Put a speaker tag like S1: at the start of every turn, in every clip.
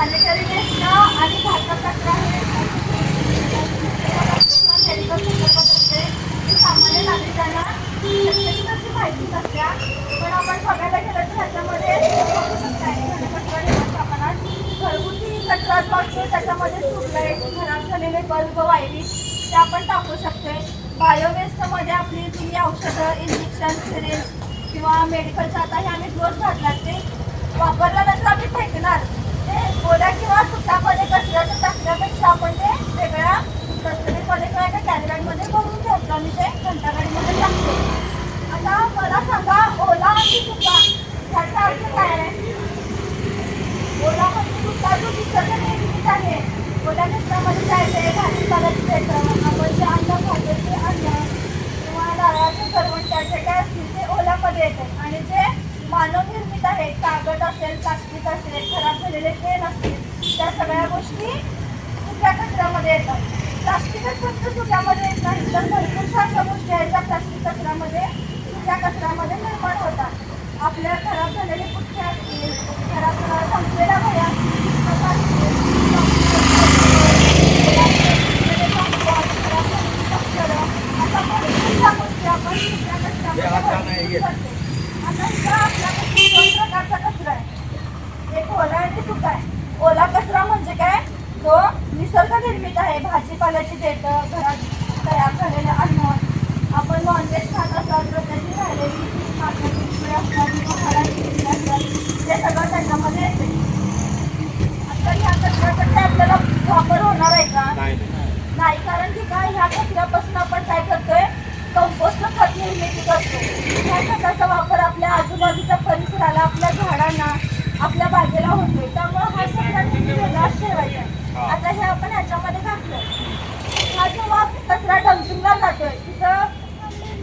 S1: आहे सॅनिटरी आणि घातक कचरा हे मेडिकल सेक्टरमध्ये सामान्य नागरिकांना शक्यतो त्याची माहिती नसत्या पण आपण बघायला गेलं तर ह्याच्यामध्ये कचरा व्यवस्थापनात घरगुती कचरा जो असतो त्याच्यामध्ये सुटलंय खराब झालेले बल्ब वायरी ते आपण टाकू शकते बायोवेस्टमध्ये आपली जुनी औषधं इंजेक्शन सिरिंज किंवा मेडिकलच्या आता हे आम्ही डोस घातलात ते वापरल्यानंतर आम्ही फेकणार ते ओल्या किंवा सुक्यामध्ये कचऱ्याचं टाकण्यापेक्षा आपण ते वेगळ्या डस्टबिनमध्ये किंवा एका कॅरीबॅगमध्ये भरून ठेवतो आणि ते घंटागाडीमध्ये टाकतो आता मला सांगा ओला आणि सुका ह्याचा अर्थ काय आहे ओला म्हणजे सुका जो निसर्ग निर्मित आहे ओल्या कचऱ्यामध्ये काय आहे भाजीपाल्याची देठं आपण जे अन्न खातो ते अन्न किंवा नारळाचे करवंट्याचे काय असतील ते ओल्यामध्ये येते आणि जे मानवनिर्मित आहे कागद असेल प्लास्टिक असेल खराब झालेले तेल असतील त्या सगळ्या गोष्टी सुक्या कचऱ्यामध्ये येतात. प्लास्टिकच फक्त सुक्यामध्ये येत नाही तर भरपूरशा अशा गोष्टी आहेत ज्या प्लास्टिक कचऱ्यामध्ये सुक्या कचऱ्यामध्ये निर्माण होतात. आपल्या खराब झालेले पुठ्ठे असतील खराब खराब संपलेल्या वह्या असतील पुस्तकं असतील, computer, laptop, खराब झालेली दप्तरं, अशा भरपूरशा गोष्टी आपण सुक्या कचऱ्यामध्ये भरून करतो. आता इथं आपल्याकडे दोन प्रकारचा कचरा आहे. एक ओला आणि सुका आहे. ओला कचरा म्हणजे काय? जो निसर्ग निर्मित आहे. भाजीपाल्याची देठं घरात तयार झालेलं अन्न. आपण नॉनव्हेज खात असाल तर त्याची राहिलेली असतात असतात ते सगळं त्याच्यामध्ये येते. आता ह्या कचऱ्याचा काय आपल्याला वापर होणार आहे का?
S2: नाही
S1: कारण की काय? ह्या कचऱ्यापासून आपण काय करतोय कंपोस्ट खत निर्मिती करतो ह्या खताचा वापर आपल्या आजूबाजूच्या परिसराला आपल्या झाडांना आपल्या बागेला होतोय. त्यामुळे हा नेहमी वेगळाच ठेवायचा आहे. आता हे आपण ह्याच्यामध्ये घातलं हा जेव्हा कचरा डम्पिंगला जातोय तिथं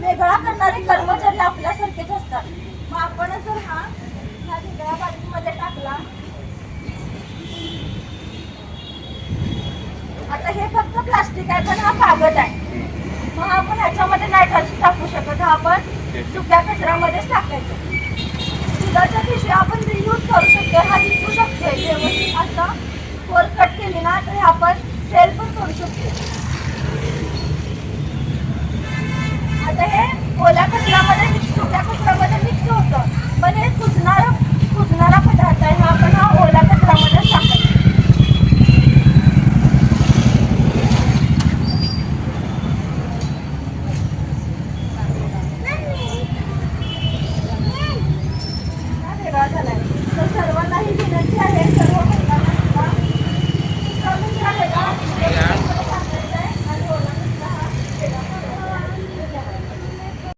S1: वेगळा करणारे कर्मचारी आपल्यासारखेच असतात. मग आपण जर हा ह्या वेगळ्या बाटलीमध्ये टाकला. आता हे फक्त प्लास्टिक आहे पण हा कागद आहे. मग आपण ह्याच्यामध्ये नाही टाक- टाकू शकत. हा आपण सुक्या कचऱ्यामध्येच टाकायचं. दुधाच्या पिशव्या आपण रियूज करू शकतो हा विकू शकतो व्यवस्थित असं फोर कट केली ना तर आपण सेल पण करू शकतो 我担心这个